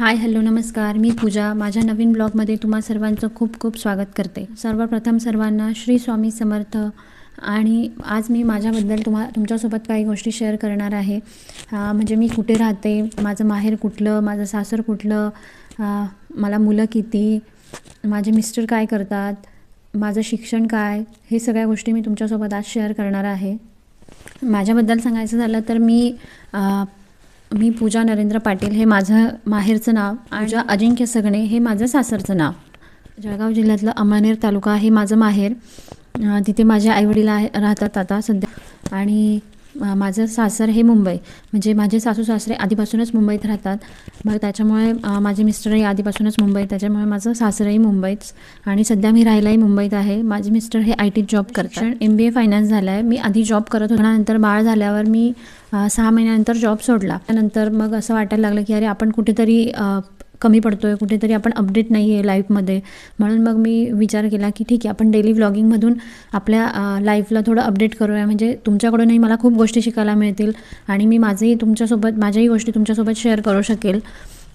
Hi hello नमस्कार. मी पूजा. माझ्या नवीन ब्लॉगमध्ये तुम्हा सर्वांचं खूप खूप स्वागत करते. सर्वप्रथम सर्वांना श्री स्वामी समर्थ. आणि आज मी माझ्याबद्दल तुम्हा तुमच्यासोबत काही गोष्टी शेअर करणार आहे. म्हणजे मी कुठे राहते माझं माहेर कुठलं माझं सासर कुठलं मला मुलं किती माझे मिस्टर काय करतात माझं शिक्षण काय हे सगळ्या गोष्टी मी तुमच्यासोबत आज शेअर करणार आहे. माझ्याबद्दल सांगायचं झालं तर मी मी पूजा नरेंद्र पाटील हे माझं माहेरचं नाव आणि पूजा अजिंक्य सगणे हे माझं सासरचं नाव. जळगाव जिल्ह्यातलं अमळनेर तालुका हे माझं माहेर. तिथे माझे आईवडील आहे राहतात आता सध्या. आणि माझं सासर हे मुंबई. म्हणजे माझे सासू सासरे आधीपासूनच मुंबईत राहतात. मग त्याच्यामुळे माझे मिस्टरही आधीपासूनच मुंबईत. त्याच्यामुळे माझं सासरही मुंबईच आणि सध्या मी राहायलाही मुंबईत आहे. माझे मिस्टर हे आय टी जॉब करतात. एम बी ए फायनान्स झालं आहे मी आधी जॉब करत होता. नंतर बाळ झाल्यावर मी सहा महिन्यानंतर जॉब सोडला. त्यानंतर मग असं वाटायला लागलं की अरे आपण कुठेतरी कमी पडतो आहे कुठेतरी आपण अपडेट नाही आहे लाईफमध्ये. म्हणून मग मी विचार केला की ठीक आहे आपण डेली व्लॉगिंगमधून आपल्या लाईफला थोडं अपडेट करूया. म्हणजे तुमच्याकडूनही मला खूप गोष्टी शिकायला मिळतील आणि मी माझेही तुमच्यासोबत माझ्याही गोष्टी तुमच्यासोबत शेअर करू शकेल.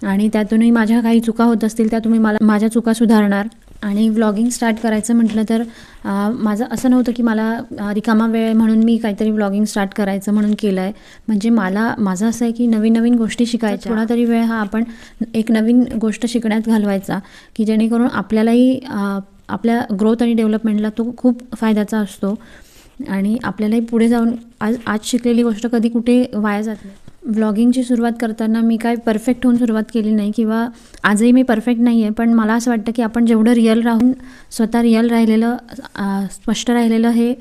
आणि त्यातूनही माझ्या काही चुका होत असतील त्या तुम्ही मला माझ्या चुका सुधारणार. आणि व्लॉगिंग स्टार्ट करायचं म्हटलं तर माझं असं नव्हतं की मला रिकामा वेळ म्हणून मी काहीतरी व्लॉगिंग स्टार्ट करायचं म्हणून केलं आहे म्हणजे मला माझं असं आहे की नवीन नवीन गोष्टी शिकायच्या. थोडा तरी वेळ हा आपण एक नवीन गोष्ट शिकण्यात घालवायचा की जेणेकरून आपल्यालाही आपल्या ग्रोथ आणि डेव्हलपमेंटला तो खूप फायद्याचा असतो. आणि आपल्यालाही पुढे जाऊन आज आज शिकलेली गोष्ट कधी कुठे वाया जात नाही. व्लॉगिंगची सुरुवात करताना मी काय परफेक्ट होऊन सुरुवात केली नाही किंवा आजही मी परफेक्ट नाही आहे पण मला असं वाटतं की आपण जेवढं रिअल राहून स्वतः रिअल राहिलेलं स्पष्ट राहिलेलं हे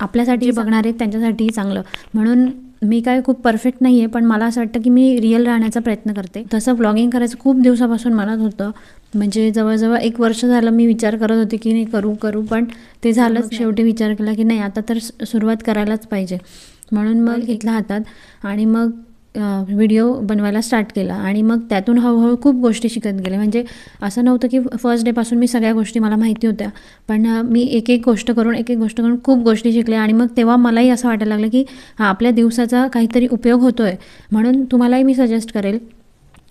आपल्यासाठी बघणार आहेत त्यांच्यासाठीही चांगलं. म्हणून मी काय खूप परफेक्ट नाही आहे पण मला असं वाटतं की मी रिअल राहण्याचा प्रयत्न करते. तसं व्लॉगिंग करायचं खूप दिवसापासून मनात होतं. म्हणजे जवळजवळ एक वर्ष झालं मी विचार करत होते की नाही करू करू पण ते झालंच शेवटी विचार केला की नाही आता तर सुरुवात करायलाच पाहिजे. म्हणून मग घेतला हातात आणि मग व्हिडिओ बनवायला स्टार्ट केला. आणि मग त्यातून हळूहळू खूप गोष्टी शिकत गेले. म्हणजे असं नव्हतं की फर्स्ट डेपासून मी सगळ्या गोष्टी मला माहिती होत्या. पण मी एक एक गोष्ट करून एक एक गोष्ट करून खूप गोष्टी शिकले. आणि मग तेव्हा मलाही असं वाटायला लागलं की हा आपल्या दिवसाचा काहीतरी उपयोग होतो आहे म्हणून तुम्हालाही मी सजेस्ट करेल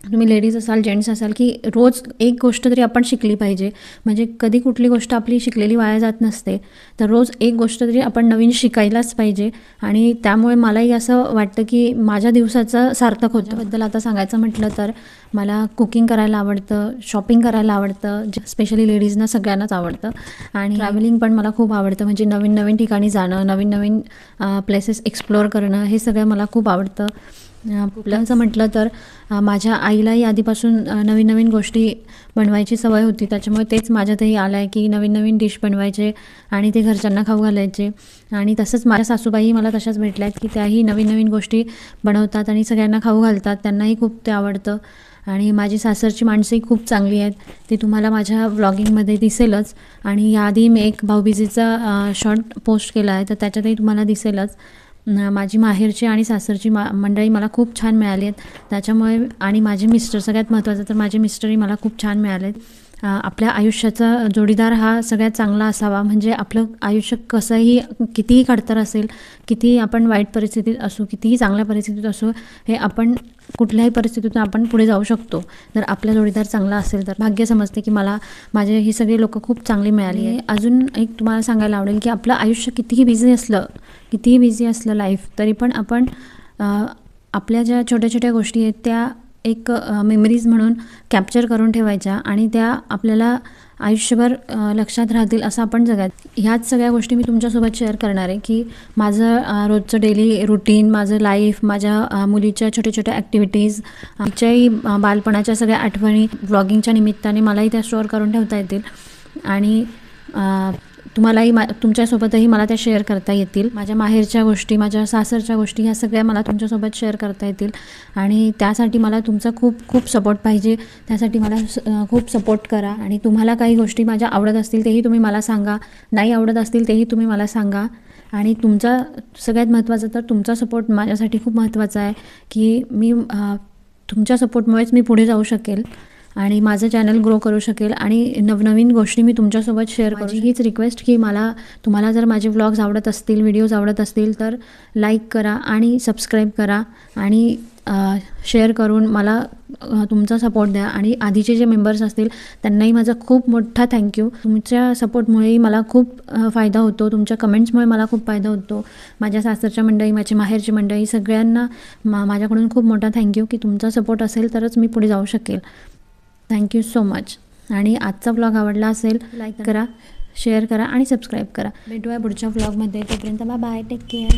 तुम्ही लेडीज असाल जेंट्स असाल की रोज एक गोष्ट तरी आपण शिकली पाहिजे. म्हणजे कधी कुठली गोष्ट आपली शिकलेली वाया जात नसते तर रोज एक गोष्ट तरी आपण नवीन शिकायलाच पाहिजे. आणि त्यामुळे मलाही असं वाटतं की माझ्या दिवसाचं सार्थक होतं. त्याबद्दल आता सांगायचं म्हटलं तर मला कुकिंग करायला आवडतं शॉपिंग करायला आवडतं स्पेशली लेडीजना सगळ्यांनाच आवडतं. आणि ट्रॅव्हलिंग पण मला खूप आवडतं. म्हणजे नवीन नवीन ठिकाणी जाणं नवीन नवीन प्लेसेस एक्सप्लोअर करणं हे सगळं मला खूप आवडतं. प्लसचं म्हटलं तर माझ्या आईलाही आधीपासून नवीन नवीन गोष्टी बनवायची सवय होती. त्याच्यामुळे तेच माझ्यातही आलं आहे की नवीन नवीन डिश बनवायचे आणि ते घरच्यांना खाऊ घालायचे. आणि तसंच माझ्या सासूबाई मला तशाच भेटल्या आहेत की त्याही नवीन नवीन गोष्टी बनवतात आणि सगळ्यांना खाऊ घालतात. त्यांनाही खूप ते आवडतं. आणि माझी सासरची माणसंही खूप चांगली आहेत. ती तुम्हाला माझ्या व्लॉगिंगमध्ये दिसेलच. आणि याआधी मी एक भाऊबीजेचा शॉर्ट पोस्ट केला आहे तर त्याच्यातही तुम्हाला दिसेलच. माझी माहेरची आणि सासरची मा मंडळी मला खूप छान मिळाली आहेत. त्याच्यामुळे आणि माझे मिस्टर सगळ्यात महत्त्वाचं तर माझे मिस्टरही मला खूप छान मिळाले आहेत आपल्या आयुष्याचा जोडीदार हा सगळ्यात चांगला असावा. म्हणजे आपलं आयुष्य कसंही कितीही खडतर असेल कितीही आपण वाईट परिस्थितीत असू कितीही चांगल्या परिस्थितीत असू हे आपण कुठल्याही परिस्थितीतून आपण पुढे जाऊ शकतो. जर आपला जोडीदार चांगला असेल तर. भाग्य समजते की मला माझे ही सगळी लोकं खूप चांगली मिळाली आहे अजून एक तुम्हाला सांगायला आवडेल की आपलं आयुष्य कितीही बिझी असलं कितीही बिझी असलं लाईफ तरी पण आपण आपल्या ज्या छोट्या छोट्या गोष्टी आहेत त्या एक मेमरीज म्हणून कॅप्चर करून ठेवायच्या आणि त्या आपल्याला आयुष्यभर लक्षात राहतील असं आपण जगात ह्याच सगळ्या गोष्टी मी तुमच्यासोबत शेअर करणार आहे की माझं रोजचं डेली रुटीन माझं लाईफ माझ्या मुलीच्या छोट्या छोट्या ॲक्टिव्हिटीज आमच्याही बालपणाच्या सगळ्या आठवणी व्लॉगिंगच्या निमित्ताने मलाही त्या स्टोअर करून ठेवता येतील. आणि तुम्हालाही मा तुमच्यासोबतही मला त्या शेअर करता येतील. माझ्या माहेरच्या गोष्टी माझ्या सासरच्या गोष्टी ह्या सगळ्या मला तुमच्यासोबत शेअर करता येतील. आणि त्यासाठी मला तुमचा खूप खूप सपोर्ट पाहिजे. त्यासाठी मला स- खूप सपोर्ट करा. आणि तुम्हाला काही गोष्टी माझ्या आवडत असतील तेही तुम्ही मला सांगा. नाही आवडत असतील तेही तुम्ही मला सांगा. आणि तुमचा सगळ्यात महत्त्वाचं तर तुमचा सपोर्ट माझ्यासाठी खूप महत्त्वाचा आहे. की मी तुमच्या सपोर्टमुळेच मी पुढे जाऊ शकेल. आणि माझं चॅनल ग्रो करू शकेल आणि नवनवीन गोष्टी मी तुमच्यासोबत शेअर करू हीच रिक्वेस्ट की मला तुम्हाला जर माझे व्लॉग्स आवडत असतील व्हिडिओज आवडत असतील तर लाईक करा आणि सबस्क्राईब करा आणि शेअर करून मला तुमचा सपोर्ट द्या. आणि आधीचे जे मेंबर्स असतील त्यांनाही माझा खूप मोठा थँक्यू तुमच्या सपोर्टमुळेही मला खूप फायदा होतो. तुमच्या कमेंट्समुळे मला खूप फायदा होतो. माझ्या सासरच्या मंडळी माझी माहेरची मंडळी सगळ्यांना मा माझ्याकडून खूप मोठा थँक्यू की तुमचा सपोर्ट असेल तरच मी पुढे जाऊ शकेल. थँक्यू सो मच आणि आजचा ब्लॉग आवडला असेल लाईक करा. शेअर करा आणि सबस्क्राईब करा. भेटूया पुढच्या ब्लॉगमध्ये तोपर्यंत बाय बाय टेक केअर